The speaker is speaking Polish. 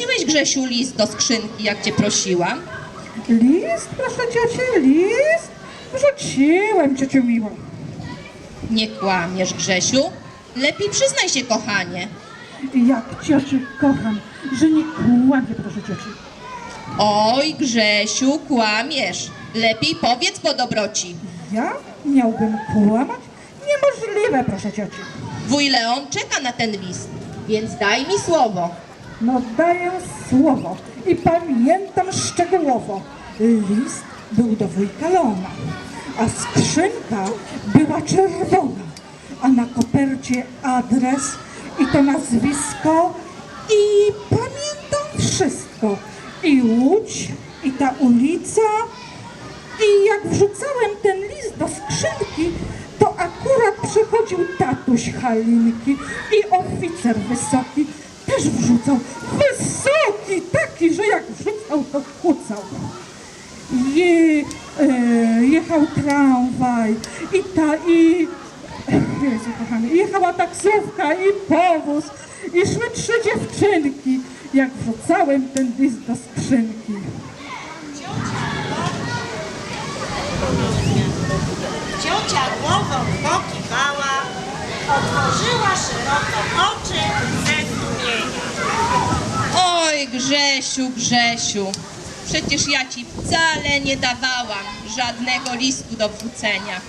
Grzesiu list do skrzynki, jak cię prosiłam? List, proszę cioci, list? Wrzuciłem, ciociu miła. Nie kłamiesz, Grzesiu. Lepiej przyznaj się, kochanie. Jak cioci kocham, że nie kłamie, proszę cioci. Oj, Grzesiu, kłamiesz. Lepiej powiedz po dobroci. Ja miałbym kłamać? Niemożliwe, proszę cioci. Wuj Leon czeka na ten list, więc daj mi słowo. No daję słowo i pamiętam szczegółowo. List był do wujka Leona, a skrzynka była czerwona, a na kopercie adres i to nazwisko i pamiętam wszystko. I Łódź, i ta ulica, i jak wrzucałem ten list do skrzynki, to akurat przychodził tatuś Halinki i oficer wysoki też wrzucał. Wysoki, taki, że jak wrzucał, to kłócał. Je, e, jechał tramwaj i ta i... Jezu kochany, jechała taksówka i powóz i szły trzy dziewczynki, jak wrzucałem ten list do skrzynki. Ciocia głową pokiwała, otworzyła szeroko oczy Grzesiu, Grzesiu. Przecież ja ci wcale nie dawałam żadnego listu do wrzucenia.